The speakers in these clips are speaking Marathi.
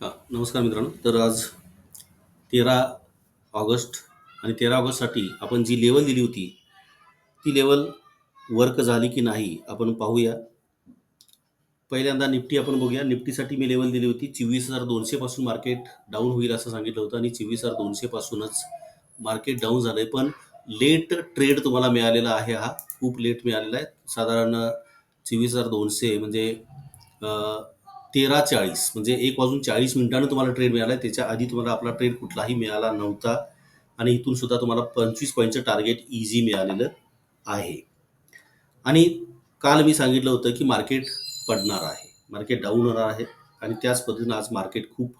हां नमस्कार मित्रांनो. तर आज तेरा ऑगस्ट आणि तेरा ऑगस्टसाठी आपण जी लेवल दिली होती ती लेवल वर्क झाली की नाही आपण पाहूया. पहिल्यांदा निफ्टी आपण बघूया. निफ्टीसाठी मी लेवल दिली होती चोवीस हजार दोनशेपासून मार्केट डाऊन होईल असं सांगितलं होतं आणि चोवीस हजार दोनशेपासूनच मार्केट डाऊन झालं आहे पण लेट ट्रेड तुम्हाला मिळालेला आहे हा. खूप लेट मिळालेला आहे. साधारण चोवीस हजार दोनशे म्हणजे तेरा चाळीस म्हणजे एक वाजून चाळीस मिनिटानं तुम्हाला ट्रेड मिळाला आहे त्याच्या आधी तुम्हाला आपला ट्रेड कुठलाही मिळाला नव्हता आणि इथून सुद्धा तुम्हाला पंचवीस पॉईंटचं टार्गेट इझी मिळालेलं आहे. आणि काल मी सांगितलं होतं की मार्केट पडणार आहे. मार्केट डाऊन होणार आहे आणि त्याच पद्धतीनं आज मार्केट खूप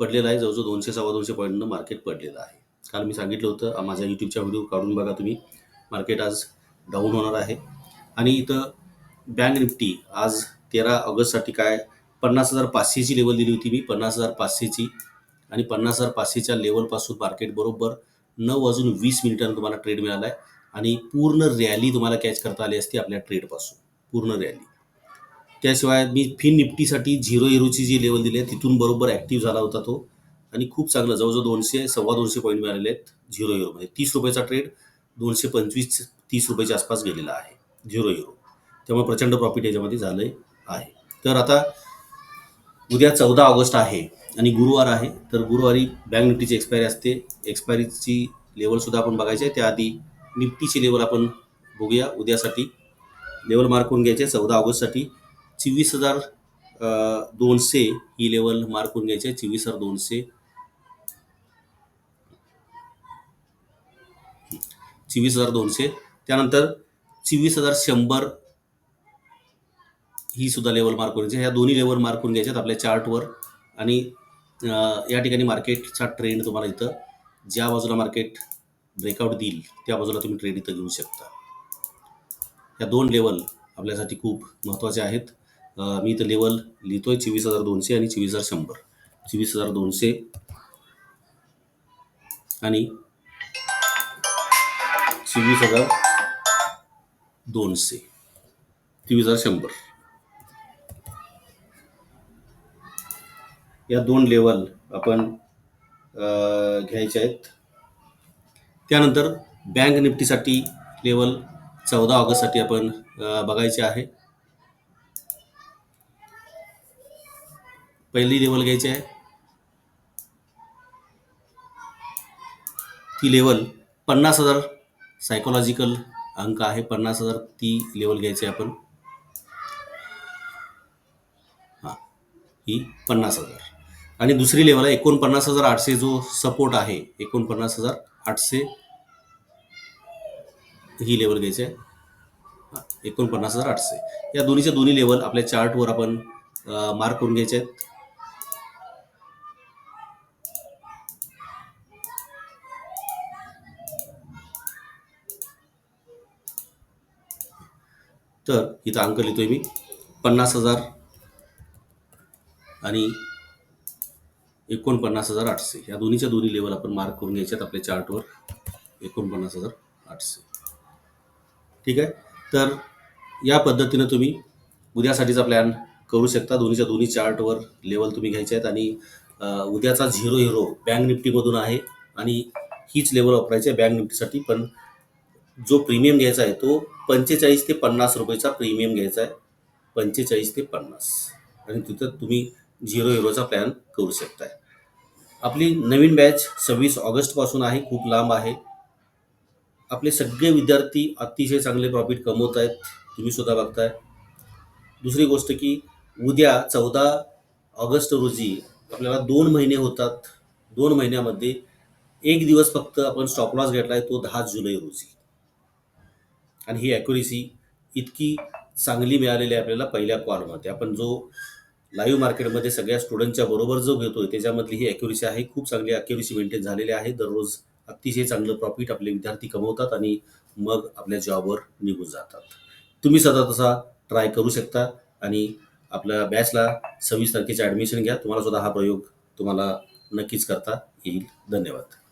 पडलेलं आहे. जवळजवळ दोनशे सव्वा दोनशे पॉईंटनं मार्केट पडलेलं आहे. काल मी सांगितलं होतं माझ्या यूट्यूबच्या व्हिडिओ काढून बघा तुम्ही. मार्केट आज डाऊन होणार आहे. आणि इथं बँक निफ्टी आज तेरा ऑगस्टसाठी काय पन्नास हजार पाचशेची लेवल दिली होती मी पन्नास हजार पाचशेची. आणि पन्नास हजार पाचशेच्या लेवलपासून मार्केट बरोबर नऊ वाजून वीस मिनिटांनी तुम्हाला ट्रेड मिळाला आहे आणि पूर्ण रॅली तुम्हाला कॅच करता आली असती आपल्या ट्रेडपासून पूर्ण रॅली त्याशिवाय मी फिन निफ्टीसाठी झिरो हिरोची जी लेवल दिली आहे तिथून बरोबर ॲक्टिव्ह झाला होता तो. आणि खूप चांगलं जवळजवळ दोनशे सव्वा दोनशे पॉईंट मिळालेले आहेत झिरो हिरोमध्ये तीस रुपयाचा ट्रेड दोनशे पंचवीस तीस रुपयाच्या आसपास गेलेला आहे झिरो हिरो त्यामुळे प्रचंड प्रॉफिट याच्यामध्ये झालं आहे. तर आता उद्या चौदा ऑगस्ट आहे आणि गुरुवार आहे. तर गुरुवारी बँक निफ्टीची एक्सपायरी असते. एक्सपायरीची लेवलसुद्धा आपण बघायची आहे. त्याआधी निफ्टीची लेवल आपण बघूया. उद्यासाठी लेवल मार्क करून घ्यायचे. चौदा ऑगस्टसाठी चोवीस हजार दोनशे ही लेवल मार्क करून घ्यायची आहे. चोवीस हजार दोनशे. चोवीस हजार दोनशे. त्यानंतर चोवीस हजार शंभर ही सुद्धा लेवल मार्क करून घ्यायची. ह्या दोन्ही लेवल मार्क करून घ्यायच्यात आपल्या चार्टवर आणि या ठिकाणी मार्केटचा ट्रेंड तुम्हाला इथं ज्या बाजूला मार्केट ब्रेकआउट देईल त्या बाजूला तुम्ही ट्रेड इथं घेऊ शकता. या दोन लेवल आपल्यासाठी खूप महत्त्वाचे आहेत. मी इथं लेवल लिहितो आहे चोवीस हजार दोनशे आणि चोवीस हजार शंभर. चोवीस हजार दोनशे आणि चोवीस हजार दोनशे. चोवीस हजार शंभर. या दोन लेवल आपण घ्यायचे आहेत. त्यानंतर बँक निफ्टीसाठी लेवल चौदा ऑगस्टसाठी आपण बघायचे आहे. पहिली लेवल घ्यायची आहे. ती लेवल पन्नास हजार सायकोलॉजिकल अंक आहे. पन्नास हजार ती लेवल घ्यायची आहे आपण. हां ही पन्नास हजार. आणि दुसरी लेवल आहे एकोणपन्नास हजार आठशे जो सपोर्ट आहे एकोणपन्नास हजार आठशे ही लेवल घ्यायची आहे. एकोणपन्नास हजार आठशे. या दोन्हीच्या दोन्ही लेवल आपल्या चार्टवर आपण मार्क करून घ्यायचे आहेत. तर इथं अंक लिहितोय मी. पन्नास हजार आणि एकोणपन्नास हजार आठशे. या दोन्हीच्या दोन्ही लेवल आपण मार्क करून घ्यायच्यात आपल्या चार्टवर एकोणपन्नास हजार आठशे. ठीक आहे? तर या पद्धतीनं तुम्ही उद्यासाठीचा प्लॅन करू शकता. दोन्हीच्या दोन्ही चार्टवर लेवल तुम्ही घ्यायचे आहेत आणि उद्याचा झिरो हिरो बँक निफ्टीमधून आहे आणि हीच लेवल वापरायची आहे बँक निफ्टीसाठी. पण जो प्रीमियम घ्यायचा आहे तो पंचेचाळीस ते पन्नास रुपयेचा प्रीमियम घ्यायचा आहे. पंचेचाळीस ते पन्नास. आणि तिथं तुम्ही झिरो हिरोचा प्लॅन करू शकताय. आपली नवीन बॅच सव्वीस ऑगस्टपासून आहे खूप लांब आहे. आपले सगळे विद्यार्थी अतिशय चांगले प्रॉफिट कमवत आहेत तुम्ही सुद्धा बघताय. दुसरी गोष्ट की उद्या चौदा ऑगस्ट रोजी आपल्याला दोन महिने होतात. दोन महिन्यामध्ये एक दिवस फक्त आपण स्टॉप लॉस घेतला आहे तो दहा जुलै रोजी. आणि ही ॲक्युरेसी इतकी चांगली मिळालेली आहे आपल्याला पहिल्या कॉलमध्ये आपण जो लाईव्ह मार्केटमध्ये सगळ्या स्टुडंटच्या बरोबर जो घेतोय त्याच्यामधली ही ॲक्युरेसी आहे. खूप चांगली ॲक्युरेसी मेंटेन झालेली आहे. दररोज अतिशय चांगलं प्रॉफिट आपले विद्यार्थी कमवतात आणि मग आपल्या जॉबवर निघून जातात. तुम्ही सदा तसा ट्राय करू शकता आणि आपल्या बॅचला सव्वीस तारखेचे ॲडमिशन घ्या. तुम्हाला सुद्धा हा प्रयोग तुम्हाला नक्कीच करता येईल. धन्यवाद.